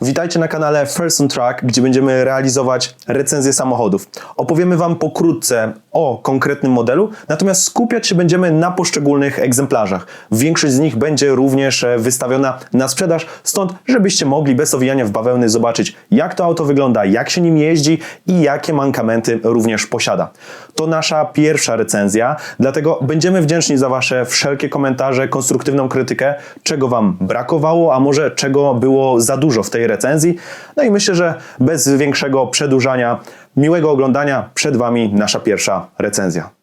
Witajcie na kanale First on Track, gdzie będziemy realizować recenzję samochodów. Opowiemy Wam pokrótce o konkretnym modelu, natomiast skupiać się będziemy na poszczególnych egzemplarzach. Większość z nich będzie również e, wystawiona na sprzedaż, stąd żebyście mogli bez owijania w bawełny zobaczyć, jak to auto wygląda, jak się nim jeździ i jakie mankamenty również posiada. To nasza pierwsza recenzja, dlatego będziemy wdzięczni za Wasze wszelkie komentarze, konstruktywną krytykę, czego Wam brakowało, a może czego było za dużo w tej recenzji. No i myślę, że bez większego przedłużania, miłego oglądania, przed Wami nasza pierwsza recenzja.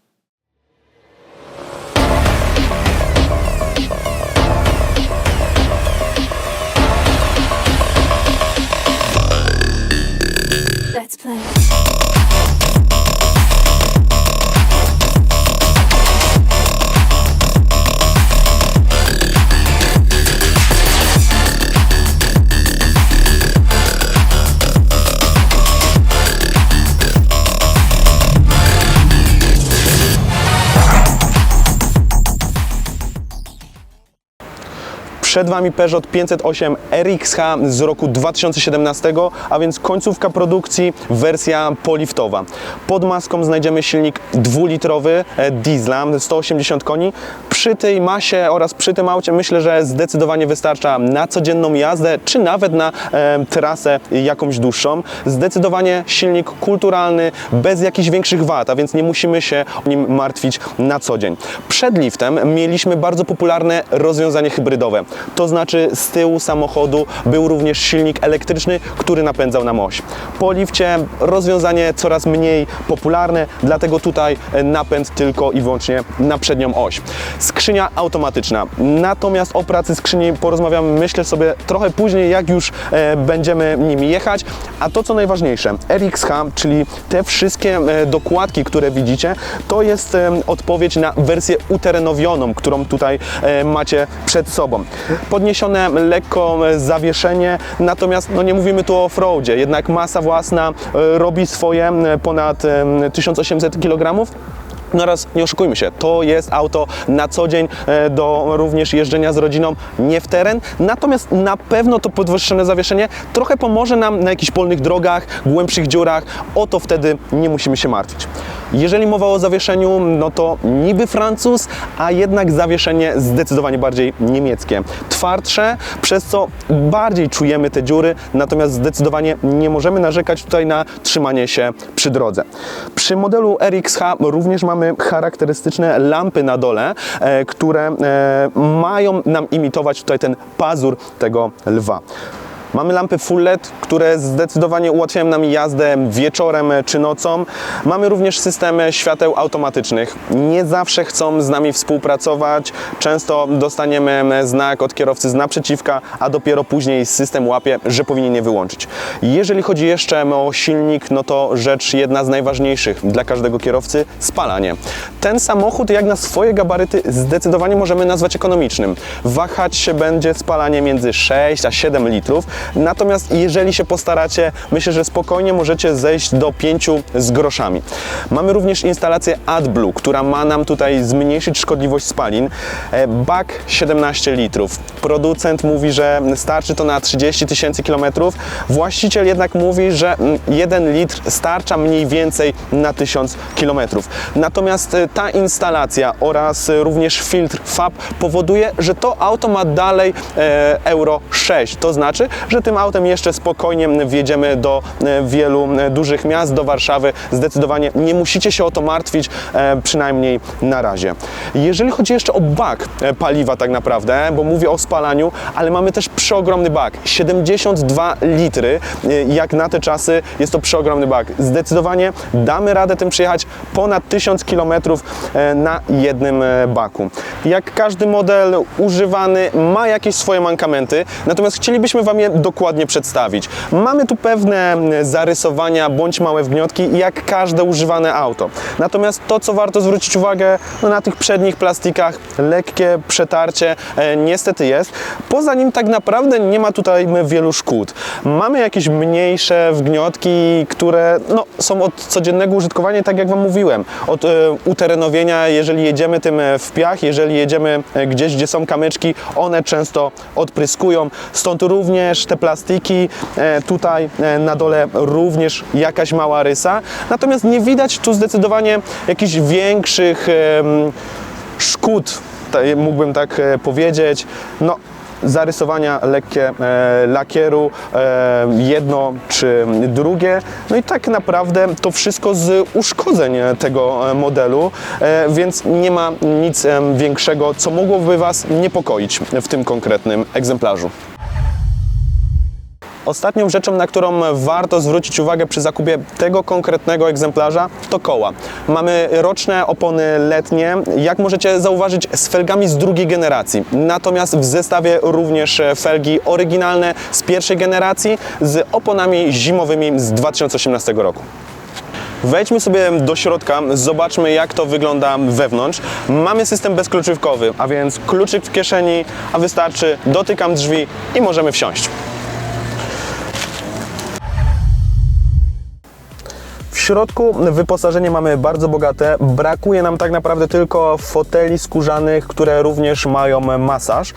Przed Wami Peugeot 508 RXH z roku 2017, a więc końcówka produkcji, wersja poliftowa. Pod maską znajdziemy silnik dwulitrowy e, diesla, 180 koni. Przy tej masie oraz przy tym aucie myślę, że zdecydowanie wystarcza na codzienną jazdę, czy nawet na e, trasę jakąś dłuższą. Zdecydowanie silnik kulturalny, bez jakichś większych wad, a więc nie musimy się o nim martwić na co dzień. Przed liftem mieliśmy bardzo popularne rozwiązanie hybrydowe. To znaczy z tyłu samochodu był również silnik elektryczny, który napędzał nam oś. Po lifcie rozwiązanie coraz mniej popularne, dlatego tutaj napęd tylko i wyłącznie na przednią oś. Skrzynia automatyczna. Natomiast o pracy skrzyni porozmawiamy myślę sobie trochę później, jak już e, będziemy nimi jechać. A to co najważniejsze, RXH, czyli te wszystkie e, dokładki, które widzicie, to jest e, odpowiedź na wersję uterenowioną, którą tutaj macie przed sobą. Podniesione lekko zawieszenie, natomiast no nie mówimy tu o offroadzie, jednak masa własna robi swoje ponad e, 1800 kg. No raz, nie oszukujmy się, to jest auto na co dzień e, do również jeżdżenia z rodziną, nie w teren, natomiast na pewno to podwyższone zawieszenie trochę pomoże nam na jakichś polnych drogach, głębszych dziurach, o to wtedy nie musimy się martwić. Jeżeli mowa o zawieszeniu, no to niby Francuz, a jednak zawieszenie zdecydowanie bardziej niemieckie. Twardsze, przez co bardziej czujemy te dziury, natomiast zdecydowanie nie możemy narzekać tutaj na trzymanie się przy drodze. Przy modelu RXH również mamy charakterystyczne lampy na dole, e, które e, mają nam imitować tutaj ten pazur tego lwa. Mamy lampy full LED, które zdecydowanie ułatwiają nam jazdę wieczorem czy nocą. Mamy również systemy świateł automatycznych. Nie zawsze chcą z nami współpracować. Często dostaniemy znak od kierowcy z naprzeciwka, a dopiero później system łapie, że powinien je wyłączyć. Jeżeli chodzi jeszcze o silnik, no to rzecz jedna z najważniejszych dla każdego kierowcy spalanie. Ten samochód, jak na swoje gabaryty, zdecydowanie możemy nazwać ekonomicznym. Wahać się będzie spalanie między 6 a 7 litrów. Natomiast jeżeli się postaracie, myślę, że spokojnie możecie zejść do 5 z groszami. Mamy również instalację AdBlue, która ma nam tutaj zmniejszyć szkodliwość spalin. E, Bak 17 litrów. Producent mówi, że starczy to na 30 tysięcy kilometrów. Właściciel jednak mówi, że 1 litr starcza mniej więcej na 1000 kilometrów. Natomiast e, ta instalacja oraz e, również filtr FAB powoduje, że to auto ma dalej Euro 6. To znaczy, że tym autem jeszcze spokojnie wjedziemy do e, wielu e, dużych miast, do Warszawy. Zdecydowanie nie musicie się o to martwić, e, przynajmniej na razie. Jeżeli chodzi jeszcze o bak paliwa tak naprawdę, bo mówię o spalaniu, ale mamy też przeogromny bak. 72 litry, jak na te czasy jest to przeogromny bak. Zdecydowanie damy radę tym przejechać ponad 1000 km na jednym baku. Jak każdy model używany ma jakieś swoje mankamenty, natomiast chcielibyśmy Wam je dokładnie przedstawić. Mamy tu pewne zarysowania bądź małe wgniotki, jak każde używane auto. Natomiast to, co warto zwrócić uwagę, no na tych przednich plastikach lekkie przetarcie e, niestety jest. Poza nim tak naprawdę nie ma tutaj wielu szkód. Mamy jakieś mniejsze wgniotki, które no, są od codziennego użytkowania, tak jak Wam mówiłem. Od e, uterenowienia, jeżeli jedziemy tym e, w piach, jeżeli jedziemy e, gdzieś, gdzie są kamyczki, one często odpryskują. Stąd również te plastiki, e, tutaj e, na dole również jakaś mała rysa, natomiast nie widać tu zdecydowanie jakichś większych szkód, mógłbym tak e, powiedzieć. No, zarysowania lekkie e, lakieru, e, jedno czy drugie. No i tak naprawdę to wszystko z uszkodzeń tego e, modelu, e, więc nie ma nic em, większego, co mogłoby Was niepokoić w tym konkretnym egzemplarzu. Ostatnią rzeczą, na którą warto zwrócić uwagę przy zakupie tego konkretnego egzemplarza, to koła. Mamy roczne opony letnie, jak możecie zauważyć, z felgami z drugiej generacji. Natomiast w zestawie również felgi oryginalne z pierwszej generacji z oponami zimowymi z 2018 roku. Wejdźmy sobie do środka, zobaczmy jak to wygląda wewnątrz. Mamy system bezkluczówkowy, a więc kluczyk w kieszeni, a wystarczy dotykam drzwi i możemy wsiąść. Środku wyposażenie mamy bardzo bogate. Brakuje nam tak naprawdę tylko foteli skórzanych, które również mają masaż.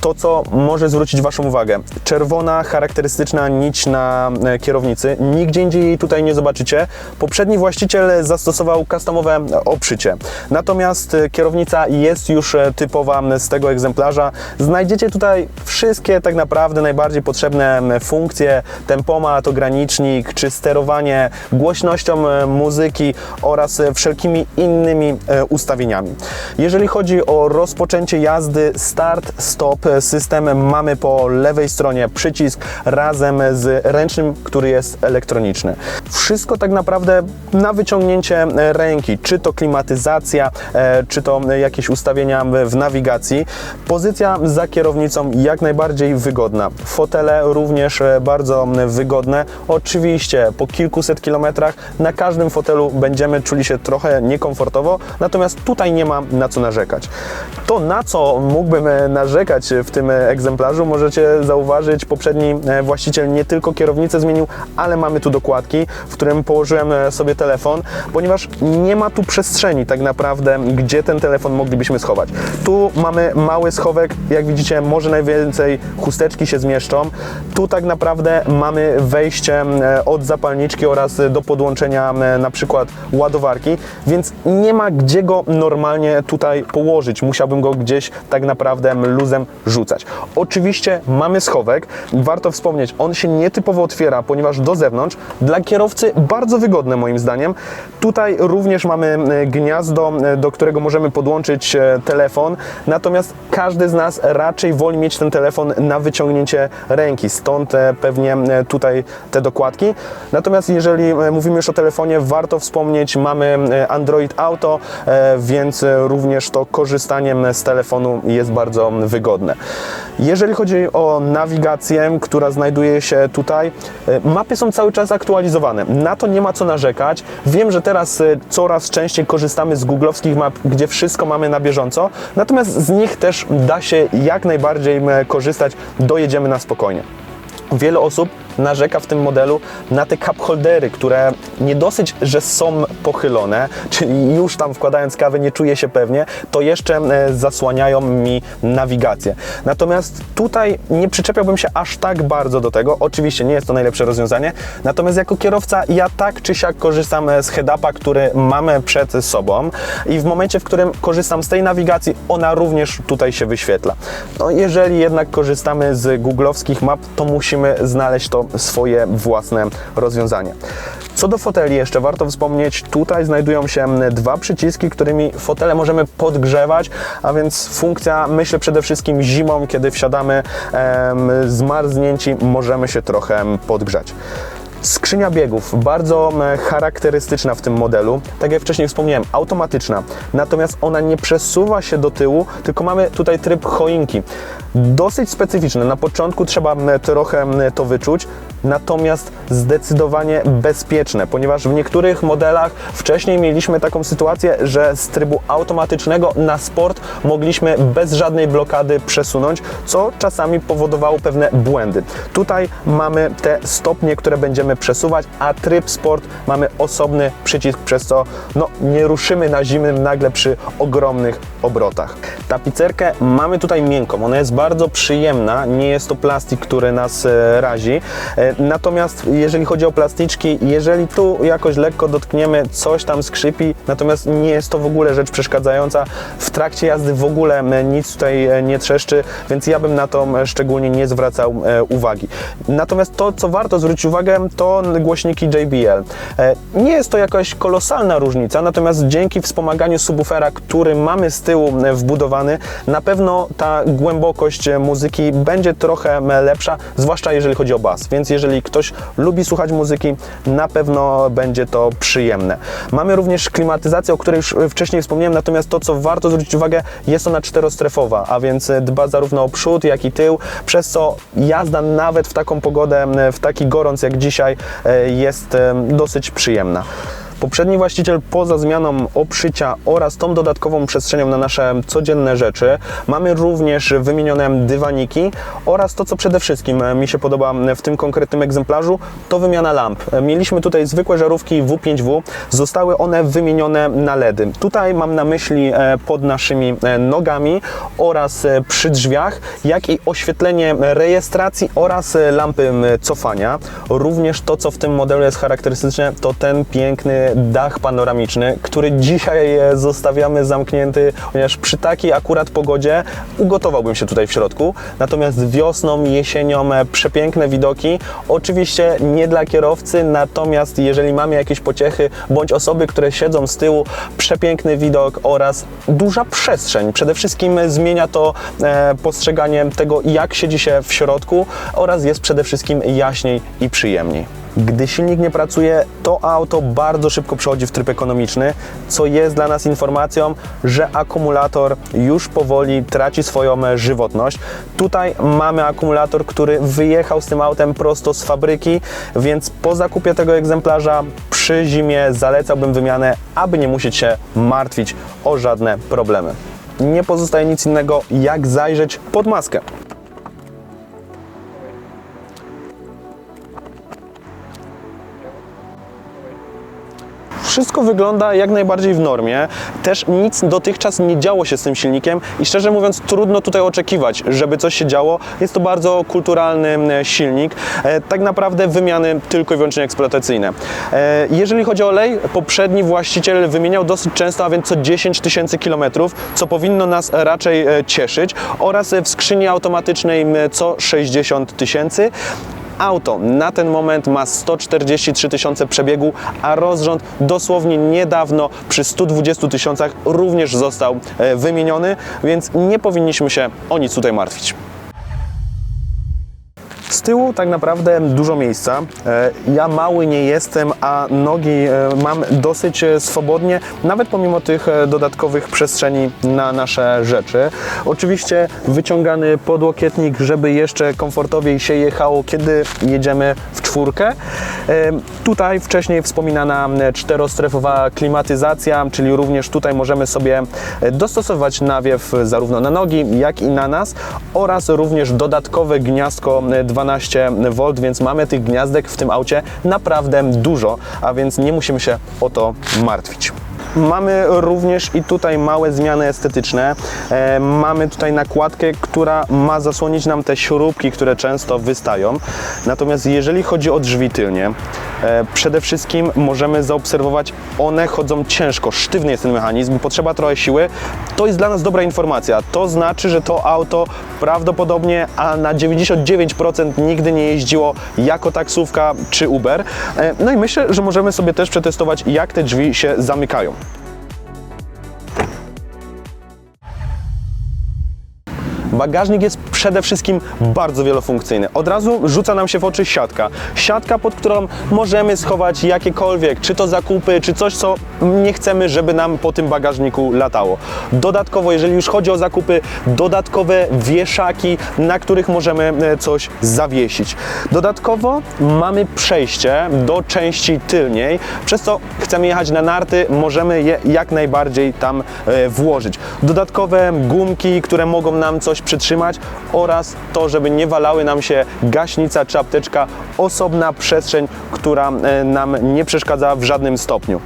To, co może zwrócić Waszą uwagę. Czerwona, charakterystyczna nić na e, kierownicy. Nigdzie indziej jej tutaj nie zobaczycie. Poprzedni właściciel zastosował customowe obszycie. Natomiast e, kierownica jest już e, typowa z tego egzemplarza. Znajdziecie tutaj wszystkie tak naprawdę najbardziej potrzebne funkcje. Tempomat, ogranicznik czy sterowanie głośnością e, muzyki oraz e, wszelkimi innymi e, ustawieniami. Jeżeli chodzi o rozpoczęcie jazdy, start, stop, system mamy po lewej stronie przycisk razem z ręcznym, który jest elektroniczny. Wszystko tak naprawdę na wyciągnięcie ręki, czy to klimatyzacja, czy to jakieś ustawienia w nawigacji. Pozycja za kierownicą jak najbardziej wygodna. Fotele również bardzo wygodne. Oczywiście po kilkuset kilometrach na każdym fotelu będziemy czuli się trochę niekomfortowo, natomiast tutaj nie ma na co narzekać. To na co mógłbym e, narzekać w tym e, egzemplarzu możecie zauważyć, poprzedni e, właściciel nie tylko kierownicę zmienił, ale mamy tu dokładki, w którym położyłem sobie telefon, ponieważ nie ma tu przestrzeni tak naprawdę, gdzie ten telefon moglibyśmy schować. Tu mamy mały schowek, jak widzicie, może najwięcej chusteczki się zmieszczą. Tu tak naprawdę mamy wejście od zapalniczki oraz do podłączenia e, na przykład ładowarki, więc nie ma gdzie go normalnie tutaj położyć. Musiałbym go gdzieś tak naprawdę luzem rzucać. Oczywiście mamy schowek. Warto wspomnieć, on się nietypowo otwiera, ponieważ do zewnątrz dla kierowcy bardzo wygodne moim zdaniem. Tutaj również mamy gniazdo, do którego możemy podłączyć e, telefon, natomiast każdy z nas raczej woli mieć ten telefon na wyciągnięcie ręki, stąd e, pewnie tutaj te dokładki. Natomiast jeżeli e, mówimy już o telefonie, warto wspomnieć, mamy e, Android Auto, e, więc e, również to korzystaniem z telefonu jest bardzo wygodne. Jeżeli chodzi o nawigację, która znajduje się tutaj, mapy są cały czas aktualizowane. Na to nie ma co narzekać. Wiem, że teraz coraz częściej korzystamy z googlowskich map, gdzie wszystko mamy na bieżąco, natomiast z nich też da się jak najbardziej korzystać, dojedziemy na spokojnie. Wiele osób narzeka w tym modelu na te cup holdery, które nie dosyć, że są pochylone, czyli już tam wkładając kawę nie czuję się pewnie, to jeszcze e, zasłaniają mi nawigację. Natomiast tutaj nie przyczepiałbym się aż tak bardzo do tego. Oczywiście nie jest to najlepsze rozwiązanie, natomiast jako kierowca ja tak czy siak korzystam e, z head-upa, który mamy przed sobą i w momencie, w którym korzystam z tej nawigacji, ona również tutaj się wyświetla. No, jeżeli jednak korzystamy z googlowskich map, to musimy znaleźć to swoje własne rozwiązanie. Co do foteli jeszcze warto wspomnieć, tutaj znajdują się dwa przyciski, którymi fotele możemy podgrzewać, a więc funkcja, myślę przede wszystkim zimą, kiedy wsiadamy em, zmarznięci, możemy się trochę podgrzać. Skrzynia biegów, bardzo charakterystyczna w tym modelu. Tak jak wcześniej wspomniałem, automatyczna. Natomiast ona nie przesuwa się do tyłu, tylko mamy tutaj tryb choinki. Dosyć specyficzny. Na początku trzeba m, trochę m, to wyczuć, natomiast zdecydowanie bezpieczne, ponieważ w niektórych modelach wcześniej mieliśmy taką sytuację, że z trybu automatycznego na sport mogliśmy bez żadnej blokady przesunąć, co czasami powodowało pewne błędy. Tutaj mamy te stopnie, które będziemy przesuwać, a tryb sport mamy osobny przycisk, przez co no, nie ruszymy na zimnym nagle przy ogromnych obrotach. Tapicerkę mamy tutaj miękką, ona jest bardzo przyjemna, nie jest to plastik, który nas e, razi. E, Natomiast jeżeli chodzi o plasticzki, jeżeli tu jakoś lekko dotkniemy, coś tam skrzypi, natomiast nie jest to w ogóle rzecz przeszkadzająca. W trakcie jazdy w ogóle nic tutaj e, nie trzeszczy, więc ja bym na to szczególnie nie zwracał uwagi. Natomiast to, co warto zwrócić uwagę, to głośniki JBL. Nie jest to jakaś kolosalna różnica, natomiast dzięki wspomaganiu subwoofera, który mamy z tyłu wbudowany, na pewno ta głębokość e, muzyki będzie trochę e, lepsza, zwłaszcza jeżeli chodzi o bas. Więc jeżeli ktoś lubi słuchać muzyki, na pewno będzie to przyjemne. Mamy również klimatyzację, o której już e, wcześniej wspomniałem, natomiast to, co warto zwrócić uwagę, jest ona czterostrefowa, a więc dba zarówno o przód, jak i tył, przez co jazda nawet w taką pogodę, w taki gorąc jak dzisiaj, jest dosyć przyjemna. Poprzedni właściciel poza zmianą obszycia oraz tą dodatkową przestrzenią na nasze codzienne rzeczy mamy również wymienione dywaniki oraz to, co przede wszystkim e, mi się podoba w tym konkretnym egzemplarzu, to wymiana lamp. E, Mieliśmy tutaj zwykłe żarówki W5W, zostały one wymienione na LEDy. Tutaj mam na myśli e, pod naszymi nogami oraz przy drzwiach, jak i oświetlenie rejestracji oraz lampy cofania. Również to, co w tym modelu jest charakterystyczne, to ten piękny dach panoramiczny, który dzisiaj e, zostawiamy zamknięty, ponieważ przy takiej akurat pogodzie ugotowałbym się tutaj w środku. Natomiast wiosną, jesienią e, przepiękne widoki. Oczywiście nie dla kierowcy, natomiast jeżeli mamy jakieś pociechy bądź osoby, które siedzą z tyłu, przepiękny widok oraz duża przestrzeń. Przede wszystkim zmienia to e, postrzeganie tego, jak siedzi się w środku oraz jest przede wszystkim jaśniej i przyjemniej. Gdy silnik nie pracuje, to auto bardzo szybko przechodzi w tryb ekonomiczny, co jest dla nas informacją, że akumulator już powoli traci swoją e, żywotność. Tutaj mamy akumulator, który wyjechał z tym autem prosto z fabryki, więc po zakupie tego egzemplarza przy zimie zalecałbym wymianę, aby nie musieć się martwić o żadne problemy. Nie pozostaje nic innego, jak zajrzeć pod maskę. Wszystko wygląda jak najbardziej w normie. Też nic dotychczas nie działo się z tym silnikiem i szczerze mówiąc trudno tutaj oczekiwać, żeby coś się działo. Jest to bardzo kulturalny silnik. E, Tak naprawdę wymiany tylko i wyłącznie eksploatacyjne. E, Jeżeli chodzi o olej, poprzedni właściciel wymieniał dosyć często, a więc co 10 tysięcy kilometrów, co powinno nas raczej e, cieszyć oraz w skrzyni automatycznej co 60 tysięcy. Auto na ten moment ma 143 tysiące przebiegu, a rozrząd dosłownie niedawno przy 120 tysiącach również został e, wymieniony, więc nie powinniśmy się o nic tutaj martwić. Z tyłu tak naprawdę dużo miejsca. E, Ja mały nie jestem, a nogi e, mam dosyć e, swobodnie, nawet pomimo tych dodatkowych przestrzeni na nasze rzeczy. Oczywiście wyciągany podłokietnik, żeby jeszcze komfortowiej się jechało, kiedy jedziemy w czwórkę. Tutaj wcześniej wspominana czterostrefowa klimatyzacja, czyli również tutaj możemy sobie dostosować nawiew zarówno na nogi, jak i na nas oraz również dodatkowe gniazdko e, 12V, więc mamy tych gniazdek w tym aucie naprawdę dużo, a więc nie musimy się o to martwić. Mamy również i tutaj małe zmiany estetyczne. E, mamy tutaj nakładkę, która ma zasłonić nam te śrubki, które często wystają. Natomiast jeżeli chodzi o drzwi tylnie, przede wszystkim możemy zaobserwować, one chodzą ciężko, sztywny jest ten mechanizm, potrzeba trochę siły. To jest dla nas dobra informacja. To znaczy, że to auto prawdopodobnie, a na 99% nigdy nie jeździło jako taksówka czy Uber. E, No i myślę, że możemy sobie też przetestować, jak te drzwi się zamykają. Bagażnik jest przede wszystkim bardzo wielofunkcyjny. Od razu rzuca nam się w oczy siatka. Siatka, pod którą możemy schować jakiekolwiek, czy to zakupy, czy coś, co nie chcemy, żeby nam po tym bagażniku latało. Dodatkowo, jeżeli już chodzi o zakupy, dodatkowe wieszaki, na których możemy e, coś zawiesić. Dodatkowo mamy przejście do części tylniej, przez co chcemy jechać na narty, możemy je jak najbardziej tam e, włożyć. Dodatkowe gumki, które mogą nam coś przytrzymać oraz to, żeby nie walały nam się gaśnica czy apteczka, osobna przestrzeń, która e, nam nie przeszkadza w żadnym stopniu.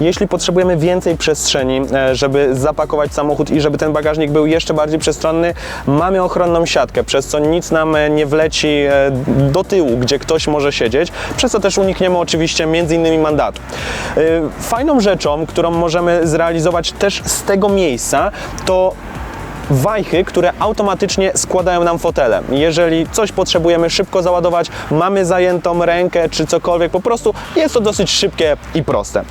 Jeśli potrzebujemy więcej przestrzeni, e, żeby zapakować samochód i żeby ten bagażnik był jeszcze bardziej przestronny, mamy ochronną siatkę, przez co nic nam e, nie wleci do tyłu, gdzie ktoś może siedzieć, przez co też unikniemy oczywiście między innymi mandatu. Fajną rzeczą, którą możemy zrealizować też z tego miejsca, to wajchy, które automatycznie składają nam fotele. Jeżeli coś potrzebujemy szybko załadować, mamy zajętą rękę czy cokolwiek, po prostu jest to dosyć szybkie i proste.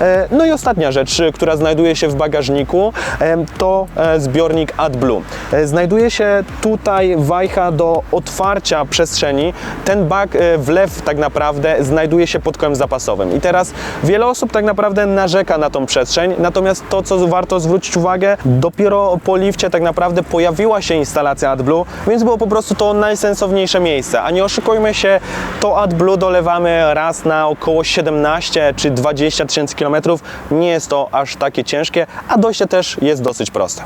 E, No i ostatnia rzecz, która znajduje się w bagażniku, e, to e, zbiornik AdBlue. E, Znajduje się tutaj wajcha do otwarcia przestrzeni. Ten bag e, wlew tak naprawdę znajduje się pod kołem zapasowym. I teraz wiele osób tak naprawdę narzeka na tą przestrzeń, natomiast to, co warto zwrócić uwagę, dopiero po lifcie tak naprawdę pojawiła się instalacja AdBlue, więc było po prostu to najsensowniejsze miejsce. A nie oszukujmy się, to AdBlue dolewamy raz na około 17 czy 20 tysięcy kilometrów. Nie jest to aż takie ciężkie, a dojście też jest dosyć proste.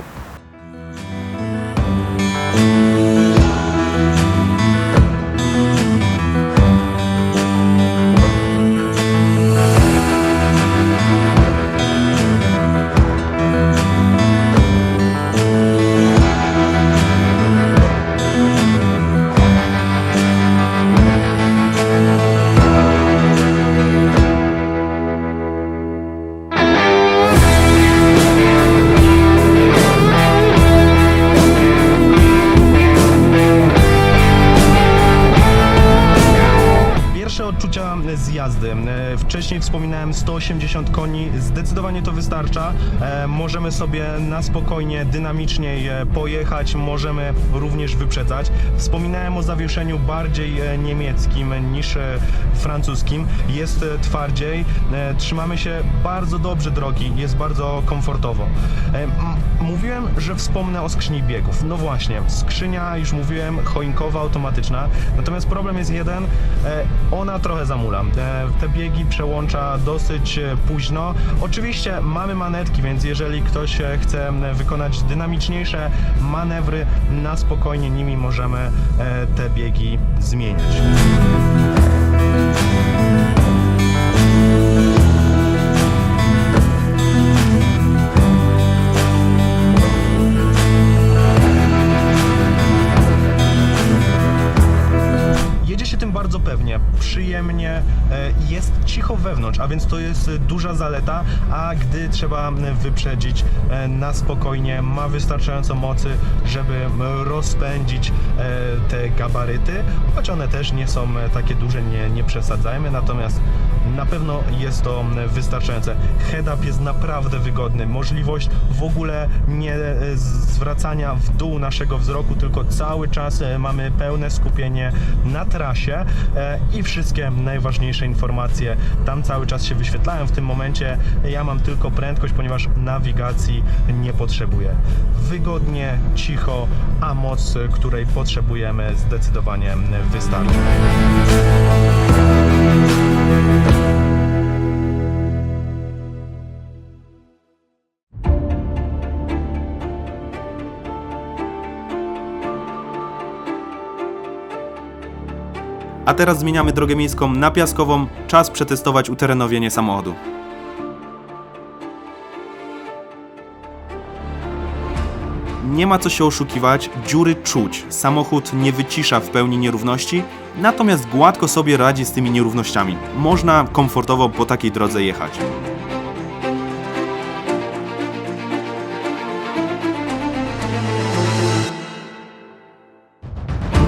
Wcześniej wspominałem 180 koni, zdecydowanie to wystarcza. E, Możemy sobie na spokojnie, dynamiczniej pojechać, możemy również wyprzedzać. Wspominałem o zawieszeniu bardziej e, niemieckim niż e, francuskim. Jest twardziej, trzymamy się bardzo dobrze drogi, jest bardzo komfortowo. Mówiłem, że wspomnę o skrzyni biegów. No właśnie, skrzynia, już mówiłem, choinkowa, automatyczna. Natomiast problem jest jeden, ona trochę zamula. Te biegi przełącza dosyć e, późno. Oczywiście mamy manetki, więc jeżeli ktoś e, chce wykonać dynamiczniejsze manewry, na spokojnie nimi możemy e, te biegi zmieniać. Przyjemnie, e, jest cicho wewnątrz, a więc to jest duża zaleta, a gdy trzeba wyprzedzić e, na spokojnie, ma wystarczająco mocy, żeby rozpędzić e, te gabaryty, choć one też nie są takie duże, nie, nie przesadzajmy, natomiast na pewno jest to wystarczające. Head-up jest naprawdę wygodny, możliwość w ogóle nie e, zwracania w dół naszego wzroku, tylko cały czas e, mamy pełne skupienie na trasie e, i wszystkie najważniejsze informacje tam cały czas się wyświetlają. W tym momencie ja mam tylko prędkość, ponieważ nawigacji nie potrzebuję. Wygodnie, cicho, a moc, której potrzebujemy zdecydowanie wystarczy. A teraz zmieniamy drogę miejską na piaskową. Czas przetestować uterenowienie samochodu. Nie ma co się oszukiwać, dziury czuć. Samochód nie wycisza w pełni nierówności, natomiast gładko sobie radzi z tymi nierównościami. Można komfortowo po takiej drodze jechać.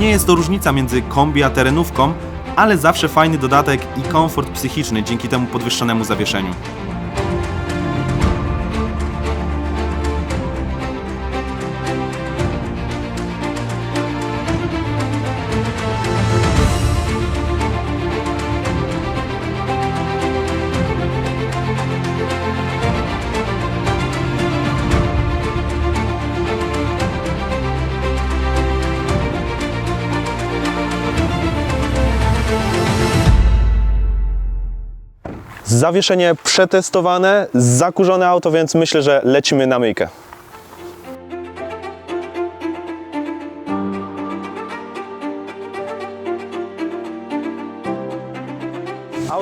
Nie jest to różnica między kombi a terenówką, ale zawsze fajny dodatek i komfort psychiczny dzięki temu podwyższonemu zawieszeniu. Zawieszenie przetestowane, zakurzone auto, więc myślę, że lecimy na myjkę.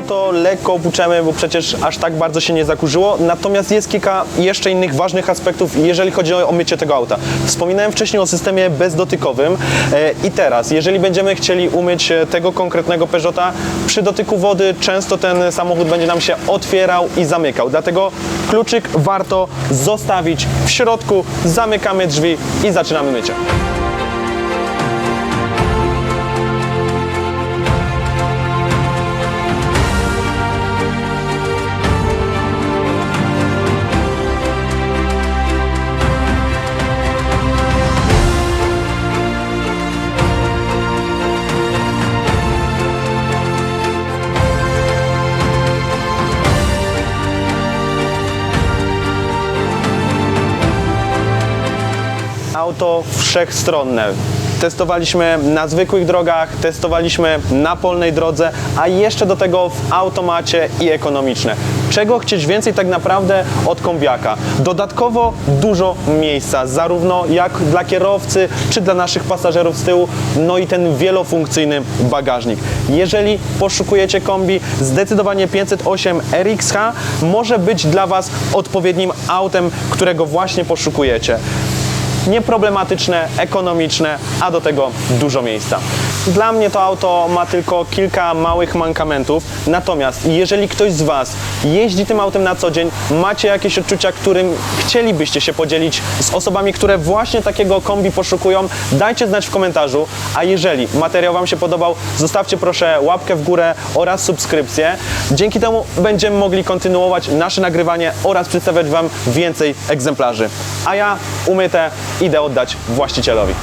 Auto lekko opuczemy, bo przecież aż tak bardzo się nie zakurzyło, natomiast jest kilka jeszcze innych ważnych aspektów, jeżeli chodzi o mycie tego auta. Wspominałem wcześniej o systemie bezdotykowym e, i teraz, jeżeli będziemy chcieli umyć e, tego konkretnego Peugeota, przy dotyku wody często ten samochód będzie nam się otwierał i zamykał, dlatego kluczyk warto zostawić w środku, zamykamy drzwi i zaczynamy mycie. Auto wszechstronne. Testowaliśmy na zwykłych drogach, testowaliśmy na polnej drodze, a jeszcze do tego w automacie i ekonomiczne. Czego chcieć więcej tak naprawdę od kombiaka? Dodatkowo dużo miejsca, zarówno jak dla kierowcy, czy dla naszych pasażerów z tyłu, no i ten wielofunkcyjny bagażnik. Jeżeli poszukujecie kombi, zdecydowanie 508 RXH może być dla Was odpowiednim autem, którego właśnie poszukujecie nieproblematyczne, ekonomiczne, a do tego dużo miejsca. Dla mnie to auto ma tylko kilka małych mankamentów, natomiast jeżeli ktoś z Was jeździ tym autem na co dzień, macie jakieś odczucia, którym chcielibyście się podzielić z osobami, które właśnie takiego kombi poszukują, dajcie znać w komentarzu, a jeżeli materiał Wam się podobał, zostawcie proszę łapkę w górę oraz subskrypcję. Dzięki temu będziemy mogli kontynuować nasze nagrywanie oraz przedstawiać Wam więcej egzemplarzy. A ja umyte idę oddać właścicielowi.